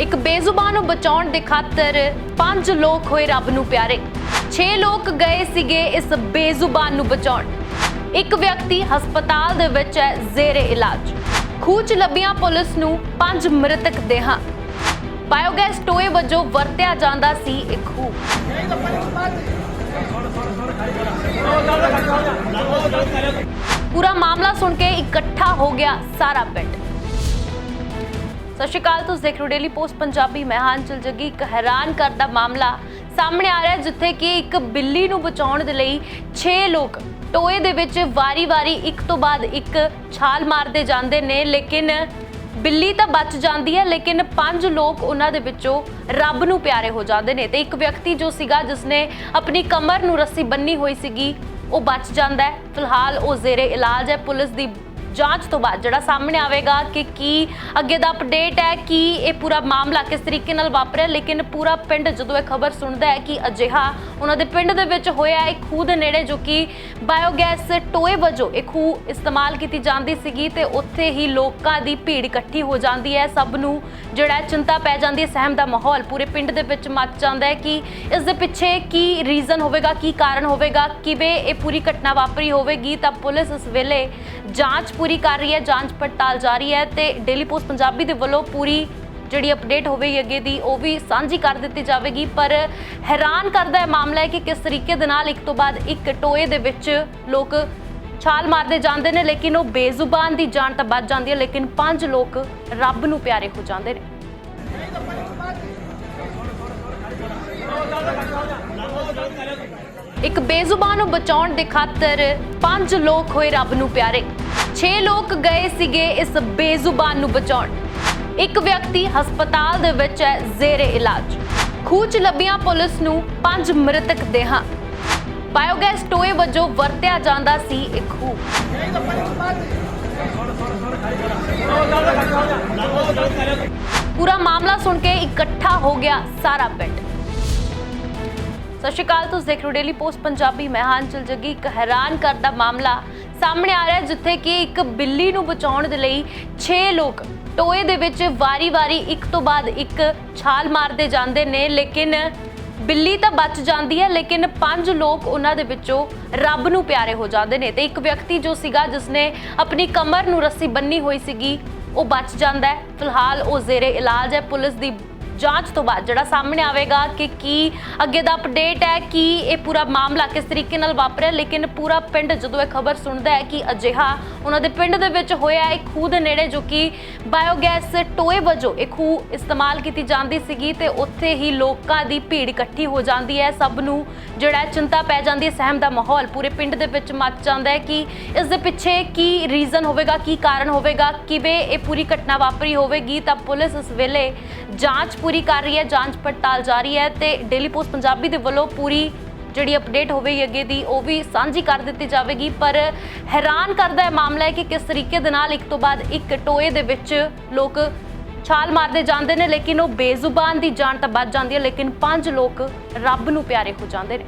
ਇੱਕ ਬੇਜ਼ੁਬਾਨ ਨੂੰ ਬਚਾਉਣ ਦੇ ਖਾਤਰ ਪੰਜ ਲੋਕ ਹੋਏ ਰੱਬ ਨੂੰ ਪਿਆਰੇ। 6 ਲੋਕ ਗਏ ਸੀਗੇ ਇਸ ਬੇਜ਼ੁਬਾਨ ਨੂੰ ਬਚਾਉਣ। ਇੱਕ ਵਿਅਕਤੀ ਹਸਪਤਾਲ ਦੇ ਵਿੱਚ ਹੈ, ਜ਼ੇਰੇ ਇਲਾਜ। ਖੂਹ 'ਚ ਲੱਭੀਆਂ ਪੁਲਿਸ ਨੂੰ ਪੰਜ ਮ੍ਰਿਤਕ ਦੇਹਾਂ। ਬਾਇਓਗੈਸ ਟੋਏ ਵਜੋਂ ਵਰਤਿਆ ਜਾਂਦਾ ਸੀ ਇੱਕ ਖੂਹ। ਪੂਰਾ ਮਾਮਲਾ ਸੁਣ ਕੇ ਇਕੱਠਾ ਹੋ ਗਿਆ ਸਾਰਾ ਪਿੰਡ। ਸਤਿ ਸ਼੍ਰੀ ਅਕਾਲ, ਤੁਸੀਂ ਦੇਖ ਰਹੇ ਹੋ ਡੇਲੀ ਪੋਸਟ ਪੰਜਾਬੀ। ਮੈਂ ਹਾਂ ਜੱਗੀ, ਇੱਕ ਹੈਰਾਨ ਕਰਦਾ ਮਾਮਲਾ ਸਾਹਮਣੇ ਆ ਰਿਹਾ ਜਿੱਥੇ ਕਿ ਇੱਕ ਬਿੱਲੀ ਨੂੰ ਬਚਾਉਣ ਦੇ ਲਈ 6 ਲੋਕ ਟੋਏ ਦੇ ਵਿੱਚ ਵਾਰੀ-ਵਾਰੀ, ਇੱਕ ਤੋਂ ਬਾਅਦ ਇੱਕ ਛਾਲ ਮਾਰਦੇ ਜਾਂਦੇ ਨੇ। ਲੇਕਿਨ ਬਿੱਲੀ ਤਾਂ ਬਚ ਜਾਂਦੀ ਹੈ, ਲੇਕਿਨ ਪੰਜ ਲੋਕ ਉਹਨਾਂ ਦੇ ਵਿੱਚੋਂ ਰੱਬ ਨੂੰ ਪਿਆਰੇ ਹੋ ਜਾਂਦੇ ਨੇ। ਤੇ ਇੱਕ ਵਿਅਕਤੀ ਜੋ ਸੀਗਾ, ਜਿਸਨੇ ਆਪਣੀ ਕਮਰ ਨੂੰ ਰੱਸੀ ਬੰਨੀ ਹੋਈ ਸੀਗੀ, ਉਹ ਬਚ ਜਾਂਦਾ ਹੈ। ਫਿਲਹਾਲ ਉਹ ਜ਼ੇਰੇ ਇਲਾਜ ਹੈ। ਪੁਲਿਸ ਦੀ ਜਾਂਚ ਤੋਂ ਬਾਅਦ ਜਿਹੜਾ ਸਾਹਮਣੇ ਆਵੇਗਾ ਕਿ ਕੀ ਅੱਗੇ ਦਾ ਅਪਡੇਟ ਹੈ, ਕੀ ਇਹ ਪੂਰਾ ਮਾਮਲਾ ਕਿਸ ਤਰੀਕੇ ਨਾਲ ਵਾਪਰਿਆ, ਲੇਕਿਨ ਪੂਰਾ ਪਿੰਡ ਜਦੋਂ ਇਹ ਖਬਰ ਸੁਣਦਾ ਹੈ ਕਿ ਅਜਿਹਾ ਉਹਨਾਂ ਦੇ ਪਿੰਡ ਦੇ ਵਿੱਚ ਹੋਇਆ ਇੱਕ ਖੂਹ ਦੇ ਨੇੜੇ ਜੋ ਕਿ ਬਾਇਓਗੈਸ ਟੋਏ ਵਜੋਂ ਇਹ ਖੂਹ ਇਸਤੇਮਾਲ ਕੀਤੀ ਜਾਂਦੀ ਸੀਗੀ ਤੇ ਉੱਥੇ ਹੀ ਲੋਕਾਂ ਦੀ ਭੀੜ ਇਕੱਠੀ ਹੋ ਜਾਂਦੀ ਹੈ। ਸਭ ਨੂੰ ਜਿਹੜਾ ਚਿੰਤਾ ਪੈ ਜਾਂਦੀ ਹੈ, ਸਹਿਮ ਦਾ ਮਾਹੌਲ ਪੂਰੇ ਪਿੰਡ ਦੇ ਵਿੱਚ ਮੱਚ ਜਾਂਦਾ ਹੈ ਕਿ ਇਸ ਦੇ ਪਿੱਛੇ ਕੀ ਰੀਜ਼ਨ ਹੋਵੇਗਾ, ਕੀ ਕਾਰਨ ਹੋਵੇਗਾ, ਕਿਵੇਂ ਇਹ ਪੂਰੀ ਘਟਨਾ ਵਾਪਰੀ ਹੋਵੇਗੀ, ਤਾਂ ਪੁਲਿਸ ਇਸ ਵੇਲੇ ਜਾਂਚ ਪੂਰੀ ਕਰ ਰਹੀ ਹੈ, ਜਾਂਚ ਪੜਤਾਲ ਜਾਰੀ ਹੈ ਤੇ ਡੇਲੀ ਪੋਸਟ ਪੰਜਾਬੀ ਦੇ ਵੱਲੋਂ ਪੂਰੀ ਜਿਹੜੀ ਅਪਡੇਟ ਹੋਵੇਗੀ ਅੱਗੇ ਦੀ, ਉਹ ਵੀ ਸਾਂਝੀ ਕਰ ਦਿੱਤੀ ਜਾਵੇਗੀ। ਪਰ ਹੈਰਾਨ ਕਰਦਾ ਹੈ ਮਾਮਲਾ ਹੈ ਕਿ ਕਿਸ ਤਰੀਕੇ ਦੇ ਨਾਲ ਇੱਕ ਤੋਂ ਬਾਅਦ ਇੱਕ ਟੋਏ ਦੇ ਵਿੱਚ ਲੋਕ ਛਾਲ ਮਾਰਦੇ ਜਾਂਦੇ ਨੇ, ਲੇਕਿਨ ਉਹ ਬੇਜ਼ੁਬਾਨ ਦੀ ਜਾਨ ਤਾਂ ਬਚ ਜਾਂਦੀ ਹੈ, ਲੇਕਿਨ ਪੰਜ ਲੋਕ ਰੱਬ ਨੂੰ ਪਿਆਰੇ ਹੋ ਜਾਂਦੇ ਨੇ। ਇੱਕ ਬੇਜ਼ੁਬਾਨ ਨੂੰ ਬਚਾਉਣ ਦੇ ਖਾਤਰ ਪੰਜ ਲੋਕ ਹੋਏ ਰੱਬ ਨੂੰ ਪਿਆਰੇ। 6 ਲੋਕ ਗਏ ਸੀਗੇ ਇਸ ਬੇਜ਼ੁਬਾਨ ਨੂੰ ਬਚਾਉਣ। ਇੱਕ ਵਿਅਕਤੀ ਹਸਪਤਾਲ ਦੇ ਵਿੱਚ ਹੈ, ਜ਼ੇਰੇ ਇਲਾਜ। ਖੂਹ 'ਚ ਲੱਭੀਆਂ ਪੁਲਿਸ ਨੂੰ ਪੰਜ ਮ੍ਰਿਤਕ ਦੇਹਾਂ ਬਾਇਓਗੈਸ ਟੋਏ ਵਜੋਂ ਵਰਤਿਆ ਜਾਂਦਾ ਸੀ ਇਹ ਖੂਹ। ਪੂਰਾ ਮਾਮਲਾ ਸੁਣ ਕੇ ਇਕੱਠਾ ਹੋ ਗਿਆ ਸਾਰਾ ਪਿੰਡ। ਸਤਿ ਸ਼੍ਰੀ ਅਕਾਲ, ਤੁਸੀਂ ਦੇਖ ਰਹੇ ਹੋ ਡੇਲੀ ਪੋਸਟ ਪੰਜਾਬੀ। ਮੈਂ ਹਾਂ ਜੱਗੀ, ਇੱਕ ਹੈਰਾਨ ਕਰਦਾ ਮਾਮਲਾ ਸਾਹਮਣੇ ਆ ਰਿਹਾ ਜਿੱਥੇ ਕਿ ਇੱਕ ਬਿੱਲੀ ਨੂੰ ਬਚਾਉਣ ਦੇ ਲਈ 6 ਲੋਕ ਟੋਏ ਦੇ ਵਿੱਚ ਵਾਰੀ-ਵਾਰੀ ਇੱਕ ਤੋਂ ਬਾਅਦ ਇੱਕ ਛਾਲ ਮਾਰਦੇ ਜਾਂਦੇ ਨੇ, ਲੇਕਿਨ ਬਿੱਲੀ ਤਾਂ ਬਚ ਜਾਂਦੀ ਹੈ, ਲੇਕਿਨ ਪੰਜ ਲੋਕ ਉਹਨਾਂ ਦੇ ਵਿੱਚੋਂ ਰੱਬ ਨੂੰ ਪਿਆਰੇ ਹੋ ਜਾਂਦੇ ਨੇ। ਤੇ ਇੱਕ ਵਿਅਕਤੀ ਜੋ ਸੀਗਾ ਜਿਸਨੇ ਆਪਣੀ ਕਮਰ ਨੂੰ ਰੱਸੀ ਬੰਨੀ ਹੋਈ ਸੀਗੀ, ਉਹ ਬਚ ਜਾਂਦਾ ਹੈ। ਫਿਲਹਾਲ ਉਹ ਜ਼ੇਰੇ ਇਲਾਜ ਹੈ। ਪੁਲਿਸ ਦੀ ਜਾਂਚ ਤੋਂ ਬਾਅਦ ਜਿਹੜਾ ਸਾਹਮਣੇ ਆਵੇਗਾ ਕਿ ਕੀ ਅੱਗੇ ਦਾ ਅਪਡੇਟ ਹੈ, ਕਿ ਇਹ ਪੂਰਾ ਮਾਮਲਾ ਕਿਸ ਤਰੀਕੇ ਨਾਲ ਵਾਪਰਿਆ, ਲੇਕਿਨ ਪੂਰਾ ਪਿੰਡ ਜਦੋਂ ਇਹ ਖਬਰ ਸੁਣਦਾ ਹੈ ਕਿ ਅਜਿਹਾ ਉਹਨਾਂ ਦੇ ਪਿੰਡ ਦੇ ਵਿੱਚ ਹੋਇਆ, ਇੱਕ ਖੂਹ ਦੇ ਨੇੜੇ ਜੋ ਕਿ ਬਾਇਓਗੈਸ ਟੋਏ ਵਜੋਂ ਇਹ ਖੂਹ ਇਸਤੇਮਾਲ ਕੀਤੀ ਜਾਂਦੀ ਸੀਗੀ ਤੇ ਉੱਥੇ ਹੀ ਲੋਕਾਂ ਦੀ ਭੀੜ ਇਕੱਠੀ ਹੋ ਜਾਂਦੀ ਹੈ। ਸਭ ਨੂੰ ਜਿਹੜਾ ਚਿੰਤਾ ਪੈ ਜਾਂਦੀ ਹੈ, ਸਹਿਮ ਦਾ ਮਾਹੌਲ ਪੂਰੇ ਪਿੰਡ ਦੇ ਵਿੱਚ ਮੱਚ ਜਾਂਦਾ ਹੈ ਕਿ ਇਸ ਦੇ ਪਿੱਛੇ ਕੀ ਰੀਜ਼ਨ ਹੋਵੇਗਾ, ਕੀ ਕਾਰਨ ਹੋਵੇਗਾ, ਕਿਵੇਂ ਇਹ ਪੂਰੀ ਘਟਨਾ ਵਾਪਰੀ ਹੋਵੇਗੀ, ਤਾਂ ਪੁਲਿਸ ਇਸ ਵੇਲੇ ਜਾਂਚ ਪੂਰੀ ਕਰ ਰਹੀ ਹੈ, ਜਾਂਚ ਪੜਤਾਲ ਜਾਰੀ ਹੈ ਤੇ ਡੇਲੀ ਪੋਸਟ ਪੰਜਾਬੀ ਦੇ ਵੱਲੋਂ ਪੂਰੀ ਜਿਹੜੀ ਅਪਡੇਟ ਹੋਵੇਗੀ ਅੱਗੇ ਦੀ, ਉਹ ਵੀ ਸਾਂਝੀ ਕਰ ਦਿੱਤੀ ਜਾਵੇਗੀ। ਪਰ ਹੈਰਾਨ ਕਰਦਾ ਹੈ ਮਾਮਲਾ ਹੈ ਕਿ ਕਿਸ ਤਰੀਕੇ ਦੇ ਨਾਲ ਇੱਕ ਤੋਂ ਬਾਅਦ ਇੱਕ ਟੋਏ ਦੇ ਵਿੱਚ ਲੋਕ ਛਾਲ ਮਾਰਦੇ ਜਾਂਦੇ ਨੇ, ਲੇਕਿਨ ਉਹ ਬੇਜ਼ੁਬਾਨ ਦੀ ਜਾਨ ਤਾਂ ਬਚ ਜਾਂਦੀ ਹੈ, ਲੇਕਿਨ ਪੰਜ ਲੋਕ ਰੱਬ ਨੂੰ ਪਿਆਰੇ ਹੋ ਜਾਂਦੇ ਨੇ।